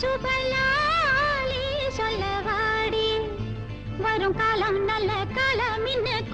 சுபலாலி சொல்லவாடி வரும் காலம் நல்ல காலம் இன்னும்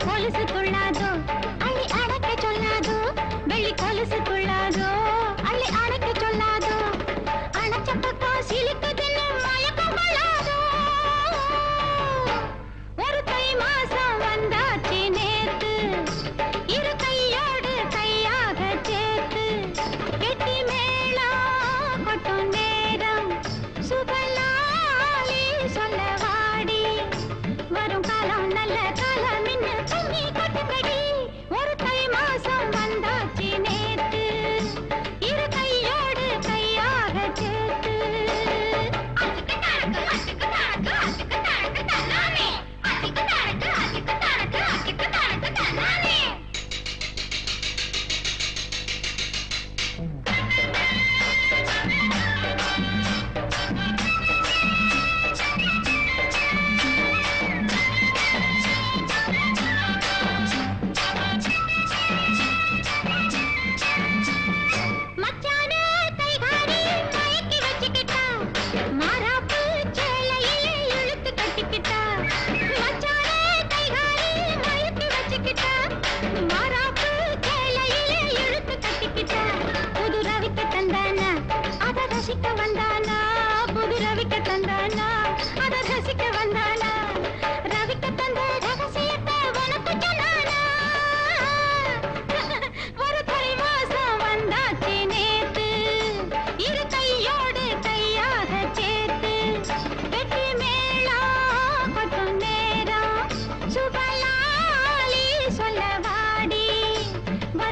खोल खोल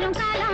காலம் காலம்